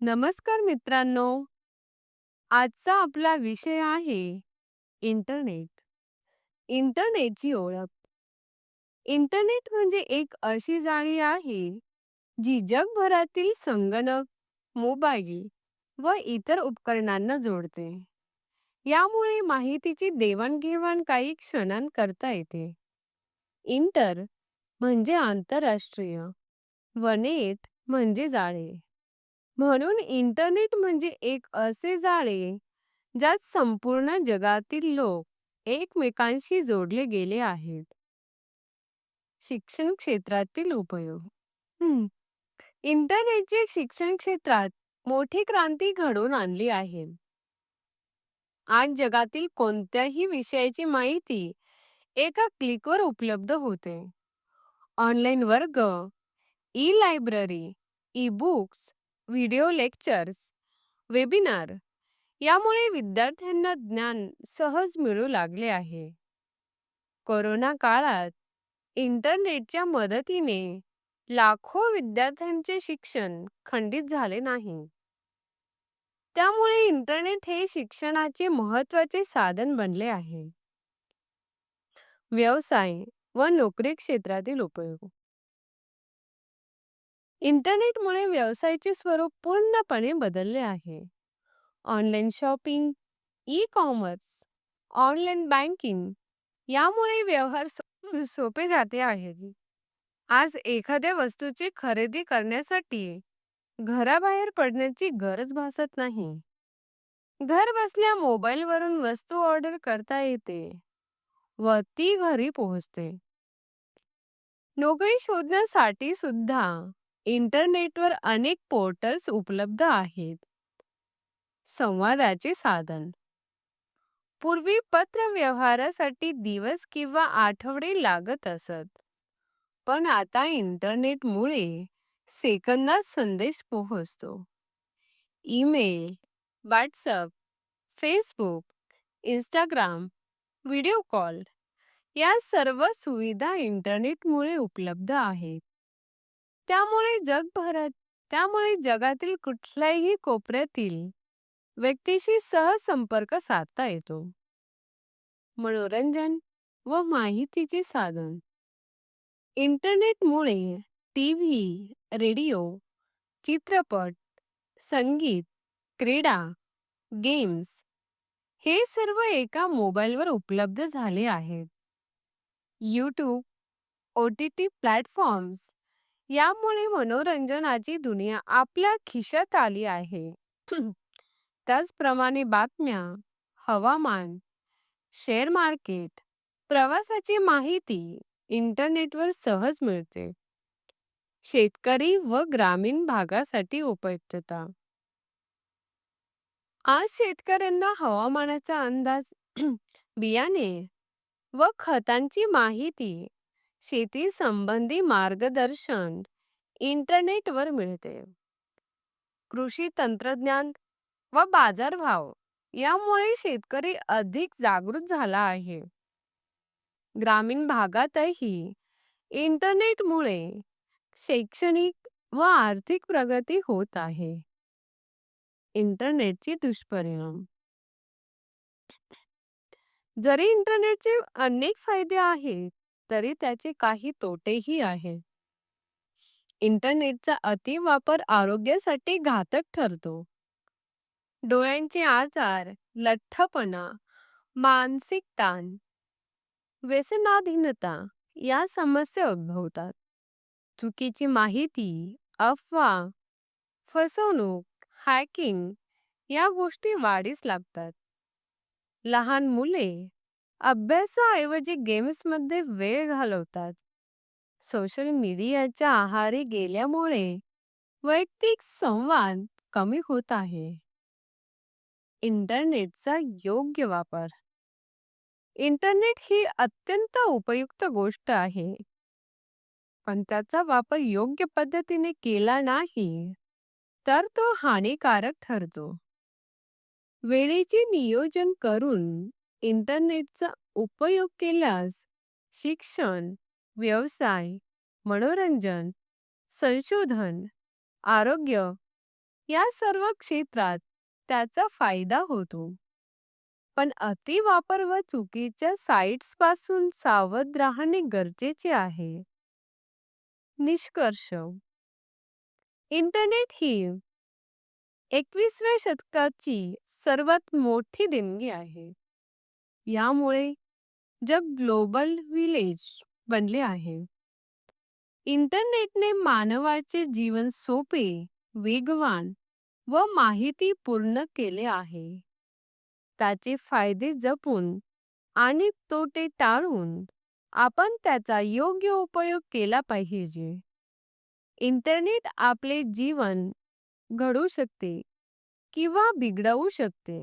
नमस्कार मित्रांनो. आजचा आपला विषय आहे इंटरनेट. इंटरनेटची ओळख. इंटरनेट म्हणजे एक अशी जाळी आहे जी जगभरातील संगणक मोबाईल व इतर उपकरणांना जोडते. यामुळे माहितीची देवाणघेवाण काही क्षणांत करता येते. इंटर म्हणजे आंतरराष्ट्रीय. व नेट म्हणजे जाळे. म्हणून इंटरनेट म्हणजे एक असे जाळे ज्यात संपूर्ण जगातील लोक एकमेकांशी जोडले गेले आहेत. शिक्षण क्षेत्रातील उपयोग. इंटरनेटचे शिक्षण क्षेत्रात मोठी क्रांती घडवून आणली आहे. आज जगातील कोणत्याही विषयाची माहिती एका क्लिकवर उपलब्ध होते. ऑनलाईन वर्ग E library E books video lectures webinar यामुळे विद्यार्थ्यांना ज्ञान सहज मिळू लागले आहे. कोरोना काळात इंटरनेटच्या मदतीने लाखो विद्यार्थ्यांचे शिक्षण खंडित झाले नाही. त्यामुळे इंटरनेट हे शिक्षणाचे महत्त्वाचे साधन बनले आहे. व्यवसाय व नोकरी क्षेत्रातील उपयोग इंटरनेटमुळे व्यवसायाचे स्वरूप पूर्णपणे बदलले आहे. Online shopping E commerce online banking यामुळे व्यवहार सो- सोपे जाते आहेत आज एखाद्या वस्तूची खरेदी करण्यासाठी घराबाहेर पडण्याची गरज भासत नाही. घर बसल्या मोबाईलवरून वस्तू ऑर्डर करता येते व ती घरी पोहोचते. नोकरी शोधण्यासाठी सुद्धा इंटरनेटवर अनेक पोर्टल्स उपलब्ध आहेत. संवादाचे साधन. पूर्वी पत्र व्यवहारासाठी दिवस किंवा आठवडे लागत असत. पण आता इंटरनेटमुळे सेकंदात संदेश पोहोचतो. Email WhatsApp Facebook Instagram video call या सर्व सुविधा इंटरनेटमुळे उपलब्ध आहेत. त्यामुळे जगभरात त्यामुळे जगातील कुठल्याही कोपऱ्यातील व्यक्तीशी सहज संपर्क साधता येतो. मनोरंजन व माहितीचे साधन. इंटरनेटमुळे टी व्ही रेडिओ चित्रपट संगीत क्रीडा गेम्स हे सर्व एका मोबाईलवर उपलब्ध झाले आहेत. YouTube O T T platforms यामुळे मनोरंजनाची दुनिया आपल्या खिशात आली आहे. त्याचप्रमाणे बातम्या हवामान शेअर मार्केट प्रवासाची माहिती इंटरनेटवर सहज मिळते. शेतकरी व ग्रामीण भागासाठी उपयुक्तता. आज शेतकऱ्यांना हवामानाचा अंदाज बियाणे व खतांची माहिती शेती संबंधी मार्गदर्शन इंटरनेटवर मिळते. कृषी तंत्रज्ञान व बाजारभाव यामुळे शेतकरी अधिक जागृत झाला आहे. ग्रामीण भागातही इंटरनेटमुळे शैक्षणिक व आर्थिक प्रगती होत आहे. इंटरनेटचे दुष्परिणाम. जरी इंटरनेटचे अनेक फायदे आहेत तरी त्याचे काही तोटेही आहेत. इंटरनेटचा अतिवापर आरोग्यासाठी घातक ठरतो. डोळ्यांचे आजार लठ्ठपणा मानसिक ताण व्यसनाधीनता या समस्या उद्भवतात. चुकीची माहिती अफवा फसवणूक हॅकिंग या गोष्टी वाढीस लागतात. लहान मुले अभ्यासाऐवजी गेम्समध्ये वेळ घालवतात. सोशल मीडियाच्या आहारी गेल्यामुळे वैयक्तिक संवाद कमी होत आहे. इंटरनेटचा योग्य वापर. इंटरनेट ही अत्यंत उपयुक्त गोष्ट आहे. पण त्याचा वापर योग्य पद्धतीने केला नाही तर तो हानिकारक ठरतो. वेळेचे नियोजन करून इंटरनेटचा उपयोग केल्यास शिक्षण व्यवसाय मनोरंजन संशोधन आरोग्य या सर्व क्षेत्रात त्याचा फायदा होतो. पण अतिवापर व चुकीच्या साईट्सपासून सावध राहणे गरजेचे आहे. निष्कर्ष इंटरनेट ही 21व्या शतकाची सर्वात मोठी देणगी आहे. यामुळे जग ग्लोबल विलेज बनले आहे. इंटरनेटने मानवाचे जीवन सोपे, वेगवान व माहिती पूर्ण केले आहे. त्याचे फायदे जपून आणि तोटे टाळून आपण त्याचा योग्य उपयोग केला पाहिजे. इंटरनेट आपले जीवन घडू शकते किंवा बिघडवू शकते.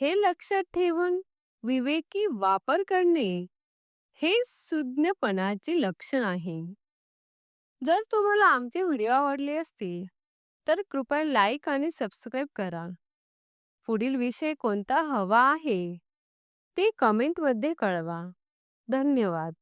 हे लक्षात ठेवून विवेकी वापर करणे हे सुज्ञपणाचे लक्षण आहे. जर तुम्हाला आमचे व्हिडिओ आवडले असतील तर कृपया लाईक आणि सबस्क्राईब करा. पुढील विषय कोणता हवा आहे ते कमेंटमध्ये कळवा. धन्यवाद.